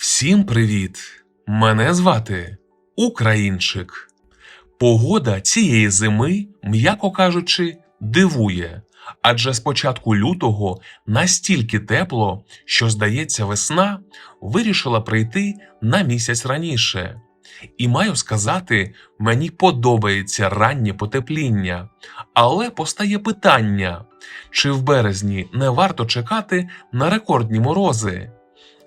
Всім привіт! Мене звати Українчик. Погода цієї зими, м'яко кажучи, дивує. Адже з початку лютого настільки тепло, що, здається, весна вирішила прийти на місяць раніше. І маю сказати, мені подобається раннє потепління, але постає питання, чи в березні не варто чекати на рекордні морози?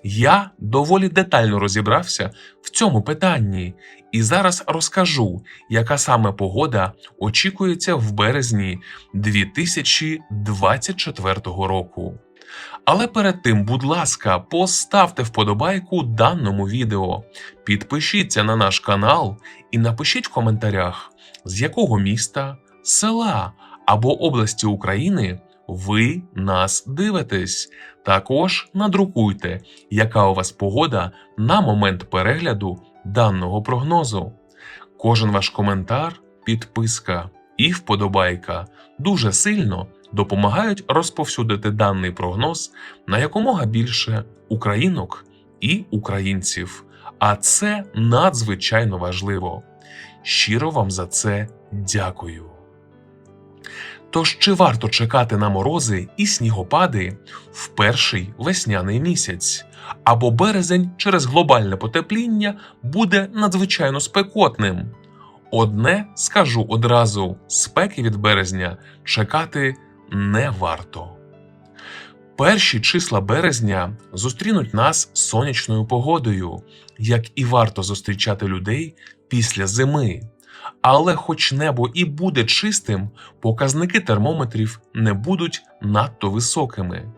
Я доволі детально розібрався в цьому питанні і зараз розкажу, яка саме погода очікується в березні 2024 року. Але перед тим, будь ласка, поставте вподобайку даному відео, підпишіться на наш канал і напишіть в коментарях, з якого міста, села або області України ви нас дивитесь. Також надрукуйте, яка у вас погода на момент перегляду даного прогнозу. Кожен ваш коментар, підписка і вподобайка дуже сильно допомагають розповсюдити даний прогноз на якомога більше українок і українців. А це надзвичайно важливо. Щиро вам за це дякую. Тож чи варто чекати на морози і снігопади в перший весняний місяць? Або березень через глобальне потепління буде надзвичайно спекотним? Одне скажу одразу: спеки від березня чекати не варто. Перші числа березня зустрінуть нас сонячною погодою, як і варто зустрічати людей після зими. Але, хоч небо і буде чистим, показники термометрів не будуть надто високими.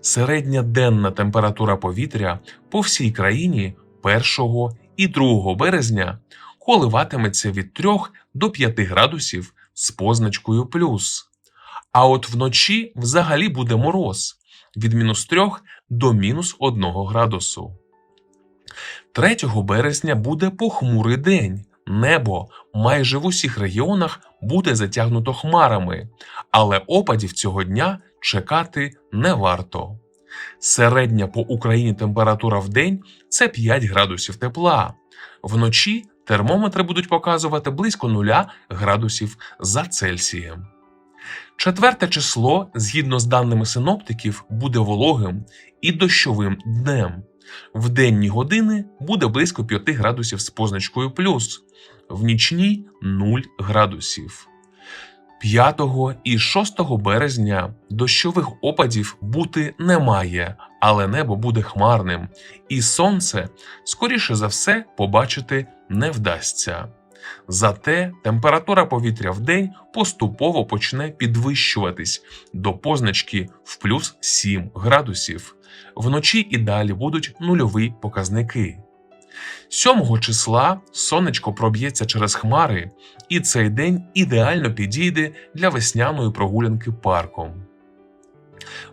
Середня денна температура повітря по всій країні 1 і 2 березня коливатиметься від 3 до 5 градусів з позначкою плюс. А от вночі взагалі буде мороз від мінус 3 до мінус 1 градусу. 3 березня буде похмурий день. Небо майже в усіх регіонах буде затягнуто хмарами, але опадів цього дня чекати не варто. Середня по Україні температура в день це 5 градусів тепла. Вночі термометри будуть показувати близько 0 градусів за Цельсієм. Четверте число, згідно з даними синоптиків, буде вологим і дощовим днем. В денні години буде близько 5 градусів з позначкою плюс, в нічні 0 градусів. 5 і 6 березня дощових опадів бути не має, але небо буде хмарним, і сонце, скоріше за все, побачити не вдасться. Зате температура повітря в день поступово почне підвищуватись до позначки в плюс 7 градусів. Вночі і далі будуть нульові показники. 7 числа сонечко проб'ється через хмари, і цей день ідеально підійде для весняної прогулянки парком.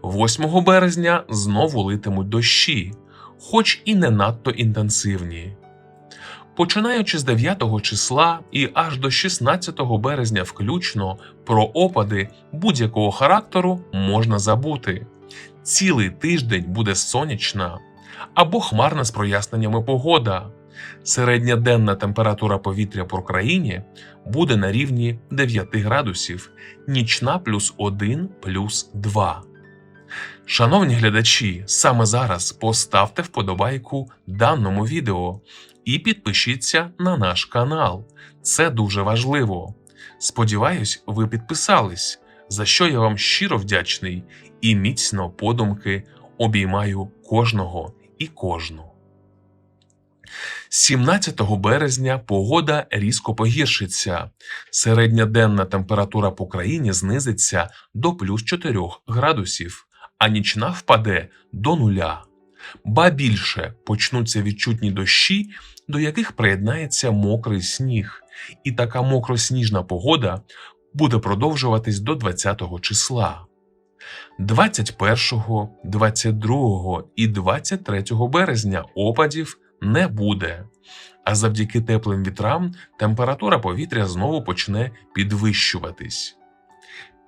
8 березня знову литимуть дощі, хоч і не надто інтенсивні. Починаючи з 9 числа і аж до 16 березня включно про опади будь-якого характеру можна забути. Цілий тиждень буде сонячна або хмарна з проясненнями погода. Середня денна температура повітря по країні буде на рівні 9 градусів, нічна плюс 1 плюс 2. Шановні глядачі, саме зараз поставте вподобайку даному відео і підпишіться на наш канал. Це дуже важливо. Сподіваюсь, ви підписались, за що я вам щиро вдячний і міцно подумки обіймаю кожного і кожну. 17 березня погода різко погіршиться. Середня денна температура по країні знизиться до плюс 4 градусів, а нічна впаде до нуля. Ба більше почнуться відчутні дощі, до яких приєднається мокрий сніг, і така мокросніжна погода буде продовжуватись до 20 числа. 21, 22 і 23 березня опадів не буде, а завдяки теплим вітрам температура повітря знову почне підвищуватись.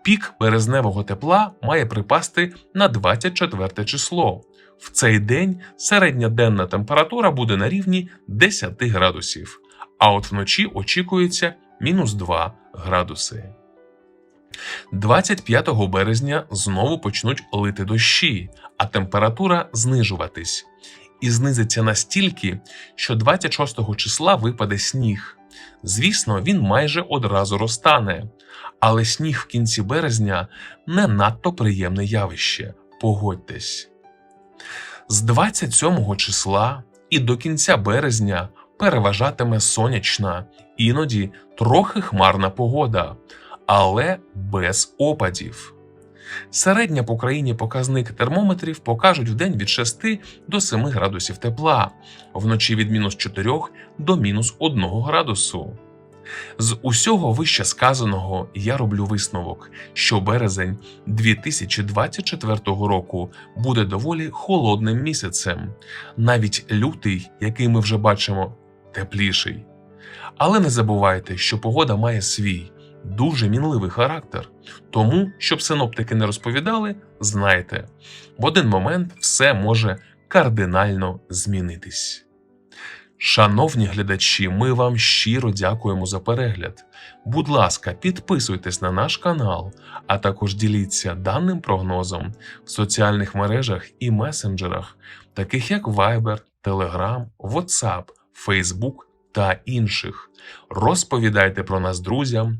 Пік березневого тепла має припасти на 24 число, В цей день середня денна температура буде на рівні 10 градусів, а от вночі очікується мінус 2 градуси. 25 березня знову почнуть лити дощі, а температура знижуватись. І знизиться настільки, що 26 числа випаде сніг. Звісно, він майже одразу розтане, але сніг в кінці березня не надто приємне явище. Погодьтесь. З 27 числа і до кінця березня переважатиме сонячна, іноді трохи хмарна погода, але без опадів. Середня по країні показник термометрів покажуть в день від 6 до 7 градусів тепла, вночі від мінус 4 до мінус 1 градусу. З усього вище сказаного я роблю висновок, що березень 2024 року буде доволі холодним місяцем, навіть лютий, який ми вже бачимо, тепліший. Але не забувайте, що погода має свій дуже мінливий характер. Тому, щоб синоптики не розповідали, знайте, в один момент все може кардинально змінитись. Шановні глядачі, ми вам щиро дякуємо за перегляд. Будь ласка, підписуйтесь на наш канал, а також діліться даним прогнозом в соціальних мережах і месенджерах, таких як Viber, Telegram, WhatsApp, Facebook та інших. Розповідайте про нас друзям,